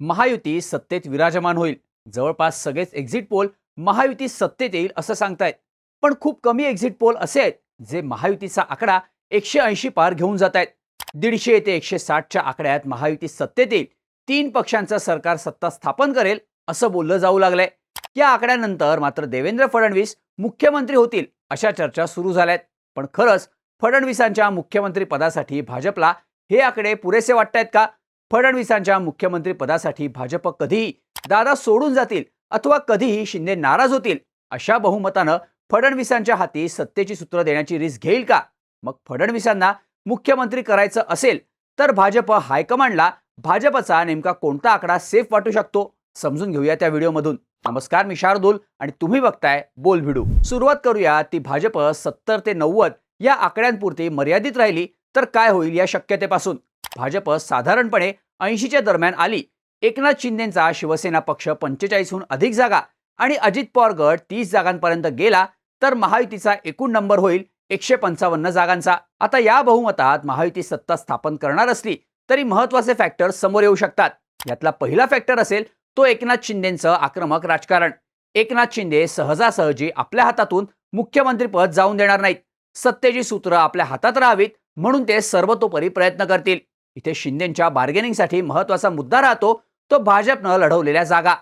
महायुती सत्तेत विराजमान होईल. जवळपास सगळेच एक्झिट पोल महायुती सत्तेत येईल असं सांगतायत. पण खूप कमी एक्झिट पोल असे आहेत जे महायुतीचा आकडा एकशे ऐंशी पार घेऊन जात आहेत दीडशे ते एकशे साठच्या आकड्यात महायुती सत्तेत येईल. तीन पक्षांचं सरकार सत्ता स्थापन करेल असं बोललं जाऊ लागलंय. या आकड्यानंतर मात्र देवेंद्र फडणवीस मुख्यमंत्री होतील अशा चर्चा सुरू झाल्यात. पण खरंच फडणवीसांच्या मुख्यमंत्री पदासाठी भाजपला हे आकडे पुरेसे वाटतायत का? फडणवीसांच्या मुख्यमंत्री पदासाठी भाजप कधीही दादा सोडून जातील अथवा कधीही शिंदे नाराज होतील अशा बहुमतानं फडणवीसांच्या हाती सत्तेची सूत्र देण्याची रिस्क घेईल का? मग फडणवीसांना मुख्यमंत्री करायचं असेल तर भाजप हायकमांडला भाजपचा नेमका कोणता आकडा सेफ वाटू शकतो? समजून घेऊया त्या व्हिडिओमधून. नमस्कार मी शार्दूल आणि तुम्ही बघताय बोल भिडू. सुरुवात करूया ती भाजप सत्तर ते नव्वद या आकड्यांपुरती मर्यादित राहिली तर काय होईल या शक्यतेपासून? भाजप साधारणपणे ऐंशीच्या दरम्यान आली. एकनाथ शिंदेचा शिवसेना पक्ष पंचेचाळीसहून अधिक जागा आणि अजित पवार गट तीस जागांपर्यंत गेला तर महायुतीचा एकूण नंबर होईल एकशे पंचावन्न जागांचा. आता या बहुमतात महायुती सत्ता स्थापन करणार असली तरी महत्त्वाचे फॅक्टर समोर येऊ शकतात. यातला पहिला फॅक्टर असेल तो एकनाथ शिंदेचं आक्रमक राजकारण. एकनाथ शिंदे सहजासहजी आपल्या हातातून मुख्यमंत्रीपद जाऊन देणार नाहीत. सत्तेची सूत्र आपल्या हातात राहावीत म्हणून ते सर्वतोपरी प्रयत्न करतील. इथे शिंदेच्या बार्गेनिंगसाठी महत्त्वाचा मुद्दा राहतो तो भाजपनं लढवलेल्या जागा.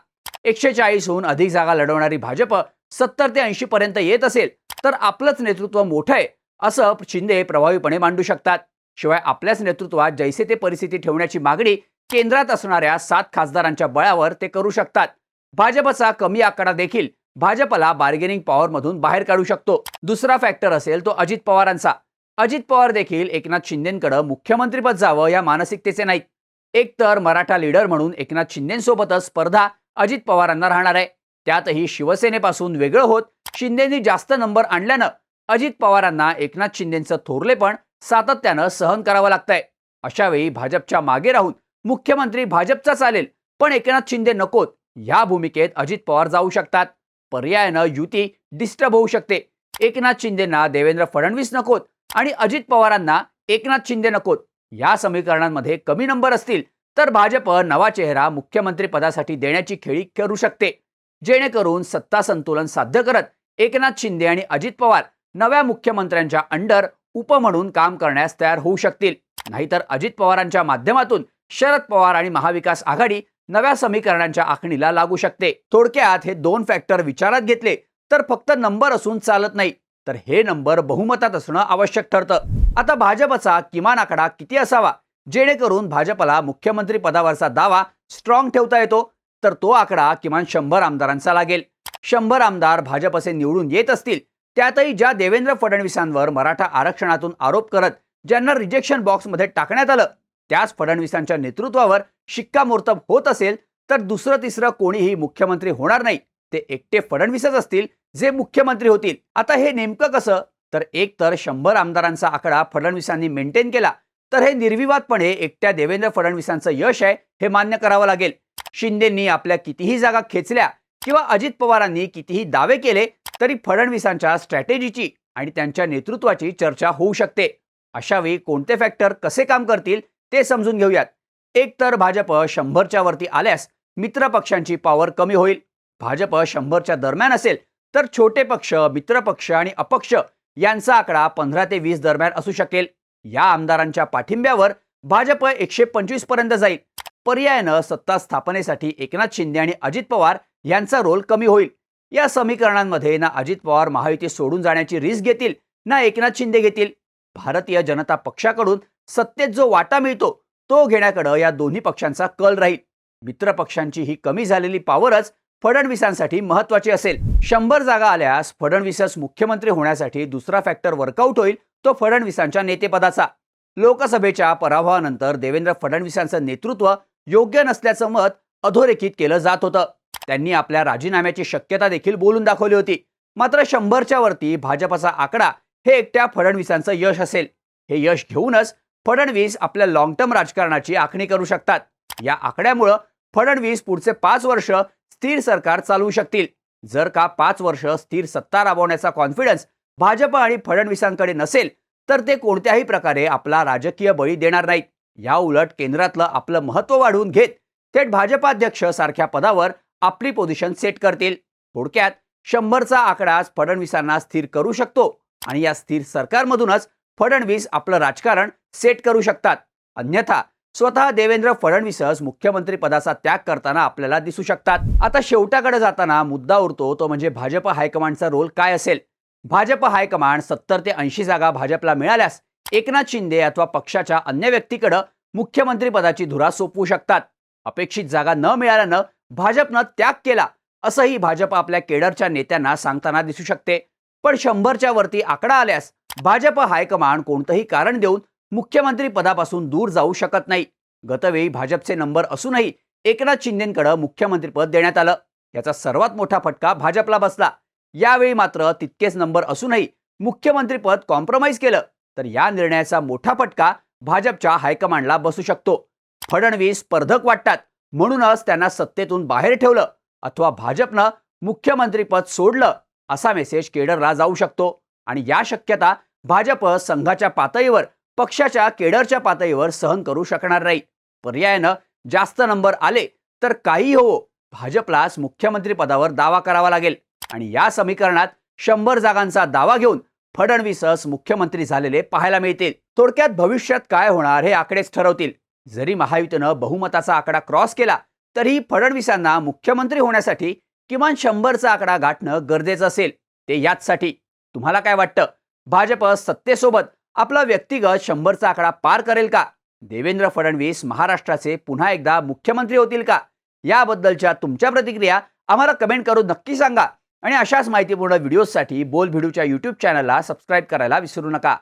एकशे चाळीसहून अधिक जागा लढवणारी भाजप सत्तर ते ऐंशी पर्यंत येत असेल तर आपलंच नेतृत्व मोठं आहे असं शिंदे प्रभावीपणे मांडू शकतात. शिवाय आपल्याच नेतृत्वात जैसे ते परिस्थिती ठेवण्याची मागणी केंद्रात असणाऱ्या सात खासदारांच्या बळावर ते करू शकतात. भाजपचा कमी आकडा देखील भाजपला बार्गेनिंग पॉवरमधून बाहेर काढू शकतो. दुसरा फॅक्टर असेल तो अजित पवारांचा. अजित पवार देखील एकनाथ शिंदेकडे मुख्यमंत्रीपद जावं या मानसिकतेचे नाहीत. एकतर मराठा लीडर म्हणून एकनाथ शिंदेसोबतच स्पर्धा अजित पवारांना राहणार आहे. त्यातही शिवसेनेपासून वेगळं होत शिंदेनी जास्त नंबर आणल्यानं अजित पवारांना एकनाथ शिंदेचं थोरलेपण सातत्यानं सहन करावं लागतंय. अशावेळी भाजपच्या मागे राहून मुख्यमंत्री भाजपचा चालेल पण एकनाथ शिंदे नकोत. ह्या भूमिकेत अजित पवार जाऊ शकतात. पर्यायानं युती डिस्टर्ब होऊ शकते. एकनाथ शिंदेना देवेंद्र फडणवीस नकोत. आणि अजित पवारांना एकनाथ शिंदे नकोत. या समीकरणांमध्ये कमी नंबर असतील तर भाजप नवा चेहरा मुख्यमंत्री पदासाठी देण्याची खेळी करू शकते. जेणेकरून सत्ता संतुलन साध्य करत एकनाथ शिंदे आणि अजित पवार नव्या मुख्यमंत्र्यांच्या अंडर उप म्हणून काम करण्यास तयार होऊ शकतील. नाहीतर अजित पवारांच्या माध्यमातून शरद पवार आणि महाविकास आघाडी नव्या समीकरणांच्या आखणीला लागू शकते. थोडक्यात हे दोन फॅक्टर विचारात घेतले तर फक्त नंबर असून चालत नाही. तर हे नंबर बहुमतात असणं आवश्यक ठरतं. आता भाजपचा किमान आकडा किती असावा? जेणेकरून भाजपला मुख्यमंत्री पदावरचा दावा स्ट्रॉंग ठेवता येतो तर तो आकडा किमान शंभर आमदारांचा लागेल. शंभर आमदार भाजपचे निवडून येत असतील त्यातही ज्या देवेंद्र फडणवीसांवर मराठा आरक्षणातून आरोप करत ज्यांना रिजेक्शन बॉक्समध्ये टाकण्यात आलं त्याच फडणवीसांच्या नेतृत्वावर शिक्कामोर्तब होत असेल तर दुसरं तिसरं कोणीही मुख्यमंत्री होणार नाही. ते एकटे फडणवीसच असतील जे मुख्यमंत्री होतील. आता हे नेमकं कसं? तर एक तर शंभर आमदारांचा आकडा फडणवीसांनी मेंटेन केला. तर हे निर्विवादपणे एकट्या देवेंद्र फडणवीसांचं यश आहे हे मान्य करावं लागेल. शिंदेंनी आपल्या कितीही जागा खेचल्या किंवा अजित पवारांनी कितीही दावे केले तरी फडणवीसांच्या स्ट्रॅटेजीची आणि त्यांच्या नेतृत्वाची चर्चा होऊ शकते. अशावेळी कोणते फॅक्टर कसे काम करतील ते समजून घेऊयात. एक तर भाजप शंभरच्या वरती आल्यास मित्र पक्षांची पॉवर कमी होईल. भाजप शंभरच्या दरम्यान असेल तर छोटे पक्ष मित्रपक्ष आणि अपक्ष यांचा आकडा पंधरा ते वीस दरम्यान असू शकेल. या आमदारांच्या पाठिंब्यावर भाजप एकशे पंचवीसपर्यंत जाईल. पर्यायानं सत्ता स्थापनेसाठी एकनाथ शिंदे आणि अजित पवार यांचा रोल कमी होईल. या समीकरणांमध्ये ना अजित पवार महायुती सोडून जाण्याची रिस्क घेतील ना एकनाथ शिंदे घेतील. भारतीय जनता पक्षाकडून सत्तेत जो वाटा मिळतो तो घेण्याकडं या दोन्ही पक्षांचा कल राहील. मित्रपक्षांची ही कमी झालेली पॉवरच फडणवीसांसाठी महत्वाची असेल. शंभर जागा आल्यास फडणवीसच मुख्यमंत्री होण्यासाठी दुसरा फॅक्टर वर्कआउट होईल तो फडणवीसांच्या नेतेपदाचा. लोकसभेच्या पराभवानंतर देवेंद्र फडणवीसांचं नेतृत्व योग्य नसल्याचं मत अधोरेखित केलं जात होतं. त्यांनी आपल्या राजीनाम्याची शक्यता देखील बोलून दाखवली होती. मात्र शंभरच्या वरती भाजपचा आकडा हे एकट्या फडणवीसांचं यश असेल. हे यश घेऊनच फडणवीस आपल्या लॉंग टर्म राजकारणाची आखणी करू शकतात. या आकड्यामुळं फडणवीस पुढचे पाच वर्ष स्थिर सरकार चालवू शकतील. जर का पाच वर्ष स्थिर सत्ता राबवण्याचा कॉन्फिडन्स भाजप आणि फडणवीसांकडे नसेल तर ते कोणत्याही प्रकारे आपला राजकीय बळी देणार नाहीत. या उलट केंद्रातलं आपलं महत्त्व वाढवून घेत थेट भाजपाध्यक्ष सारख्या पदावर आपली पोझिशन सेट करतील. थोडक्यात शंभरचा आकडाच फडणवीसांना स्थिर करू शकतो आणि या स्थिर सरकारमधूनच फडणवीस आपलं राजकारण सेट करू शकतात. अन्यथा स्वतः देवेंद्र फडणवीसच मुख्यमंत्री पदाचा त्याग करताना आपल्याला दिसू शकतात. आता शेवटाकडे जाताना मुद्दा उरतो तो म्हणजे भाजप हायकमांडचा रोल काय असेल? भाजप हायकमांड सत्तर ते ऐंशी जागा भाजपला मिळाल्यास एकनाथ शिंदे अथवा पक्षाच्या अन्य व्यक्तीकडं मुख्यमंत्रीपदाची धुरा सोपवू शकतात. अपेक्षित जागा न मिळाल्यानं भाजपनं त्याग केला असंही भाजप आपल्या केडरच्या नेत्यांना सांगताना दिसू शकते. पण शंभरच्या वरती आकडा आल्यास भाजप हायकमांड कोणतंही कारण देऊन मुख्यमंत्री पदापासून दूर जाऊ शकत नाही. गतवेळी भाजपचे नंबर असूनही एकनाथ शिंदेकडे मुख्यमंत्रीपद देण्यात आलं. याचा सर्वात मोठा फटका भाजपला बसला. यावेळी मात्र तितकेच नंबर असूनही मुख्यमंत्रीपद कॉम्प्रोमाइज केलं. तर या निर्णयाचा मोठा फटका भाजपच्या हायकमांडला बसू शकतो. फडणवीस स्पर्धक वाटतात. म्हणूनच त्यांना सत्तेतून बाहेर ठेवलं. अथवा भाजपनं मुख्यमंत्रीपद सोडलं असा मेसेज केडरला जाऊ शकतो. आणि या शक्यता भाजप संघाच्या पातळीवर पक्षाच्या केडरच्या पातळीवर सहन करू शकणार नाही. पर्यायानं जास्त नंबर आले तर काही होवो भाजपलाच मुख्यमंत्री पदावर दावा करावा लागेल. आणि या समीकरणात शंभर जागांचा दावा घेऊन फडणवीसच मुख्यमंत्री झालेले पाहायला मिळतील. थोडक्यात भविष्यात काय होणार हे आकडेच ठरवतील. जरी महायुतीनं बहुमताचा आकडा क्रॉस केला तरीही फडणवीसांना मुख्यमंत्री होण्यासाठी किमान शंभरचा आकडा गाठणं गरजेचं असेल. ते याचसाठी. तुम्हाला काय वाटतं? भाजप सत्तेसोबत आपला व्यक्तिगत शंभरचा आकडा पार करेल का? देवेंद्र फडणवीस महाराष्ट्राचे पुन्हा एकदा मुख्यमंत्री होतील का? याबद्दलच्या तुमच्या प्रतिक्रिया आम्हाला कमेंट करून नक्की सांगा. आणि अशाच माहितीपूर्ण व्हिडिओजसाठी बोल भिडूच्या यूट्यूब चॅनलला सबस्क्राईब करायला विसरू नका.